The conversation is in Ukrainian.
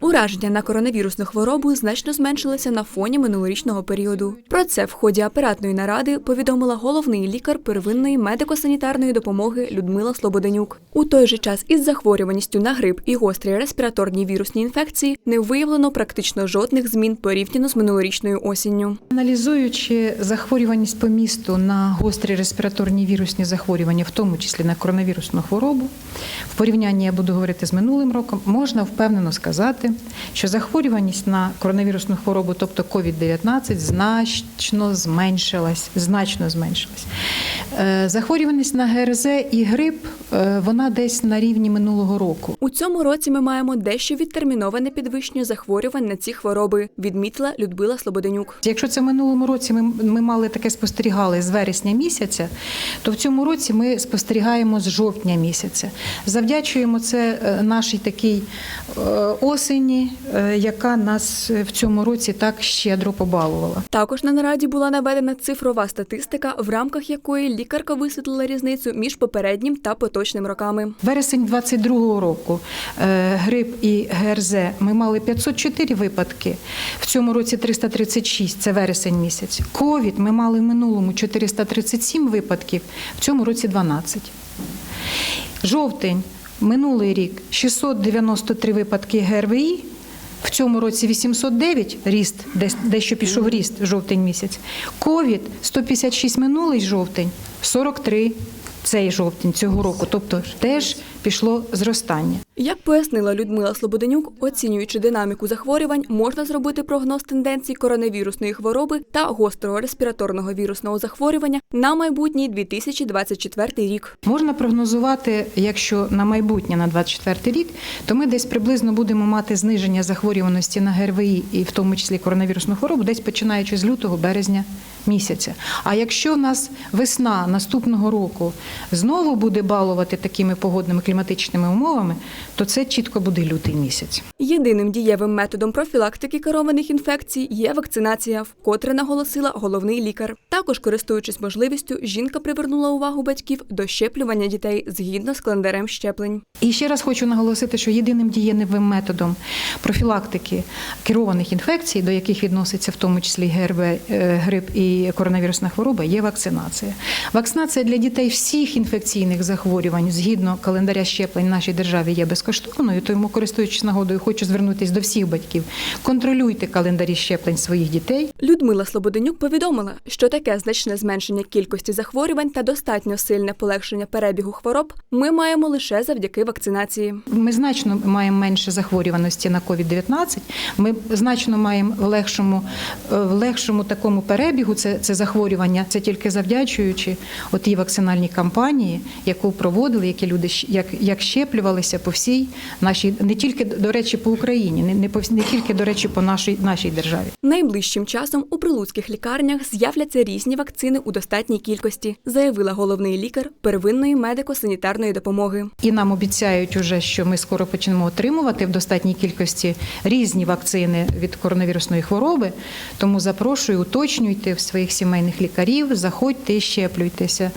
Ураження на коронавірусну хворобу значно зменшилися на фоні минулорічного періоду. Про це в ході апаратної наради повідомила головний лікар первинної медико-санітарної допомоги Людмила Слободенюк. У той же час із захворюваністю на грип і гострі респіраторні вірусні інфекції не виявлено практично жодних змін порівняно з минулорічною осінню. Аналізуючи захворюваність по місту на гострі респіраторні вірусні захворювання, в тому числі на коронавірусну хворобу, в порівнянні я буду говорити з минулим роком, можна впевнено сказати, що захворюваність на коронавірусну хворобу, тобто COVID-19, значно зменшилась, значно зменшилась. Е, Захворюваність на ГРЗ і грип е, вона десь на рівні минулого року. У цьому році ми маємо дещо відтерміноване підвищення захворювань на ці хвороби, відмітила Людмила Слободенюк. Якщо це в минулому році ми, ми мали таке спостерігали з вересня місяця, то в цьому році ми спостерігаємо з жовтня місяця. Завдячуємо це е, нашій такій осені, е, яка нас в цьому році так щедро побалувала. Також на нараді була наведена цифрова статистика, в рамках якої лікарка висвітлила різницю між попереднім та поточним роками. Вересень 22-го року е, грип і ГРЗ ми мали 504 випадки, в цьому році 336, це вересень місяць. Ковід ми мали в минулому 437 випадків, в цьому році 12. Жовтень, минулий рік 693 випадки ГРВІ, в цьому році 809 ріст, дещо пішов ріст жовтень місяць. Ковід 156 минулий жовтень, 43 цей жовтень цього року. Тобто теж пішло зростання. Як пояснила Людмила Слободенюк, оцінюючи динаміку захворювань, можна зробити прогноз тенденцій коронавірусної хвороби та гострого респіраторного вірусного захворювання на майбутній 2024 рік. Можна прогнозувати, якщо на майбутнє на 24 рік, то ми десь приблизно будемо мати зниження захворюваності на ГРВІ і в тому числі коронавірусну хворобу, десь починаючи з лютого березня місяця. А якщо в нас весна наступного року знову буде балувати такими погодними кліматичними умовами, то це чітко буде лютий місяць. Єдиним дієвим методом профілактики керованих інфекцій є вакцинація, вкотре наголосила головний лікар. Також, користуючись можливістю, жінка привернула увагу батьків до щеплювання дітей згідно з календарем щеплень. І ще раз хочу наголосити, що єдиним дієвим методом профілактики керованих інфекцій, до яких відноситься в тому числі ГРВ, е, грип і коронавірусна хвороба, є вакцинація. Вакцинація для дітей всіх інфекційних захворювань згідно календаря щеплень в нашій державі є безкоштовною. Тому, користуючись нагодою, хочу звернутися до всіх батьків. Контролюйте календарі щеплень своїх дітей. Людмила Слободенюк повідомила, що таке значне зменшення кількості захворювань та достатньо сильне полегшення перебігу хвороб ми маємо лише завдяки вакцинації. Ми значно маємо менше захворюваності на COVID-19, Ми значно маємо в легшому, е, в легшому такому перебігу це, це захворювання. Це тільки завдячуючи отій вакцинальній кампанії, яку проводили, які люди як, як щеплювалися по всій нашій, не тільки до речі, по Україні, не, не, по, не тільки до речі, по нашій нашій державі. Найближчим часом у прилуцьких лікарнях з'являться різні вакцини у достатній кількості, заявила головний лікар первинної медико-санітарної допомоги. І нам обіцяють уже, що ми скоро почнемо отримувати в достатній кількості різні вакцини від коронавірусної хвороби. Тому запрошую, уточнюйте в своїх сімейних лікарів, заходьте і щеплюйтеся.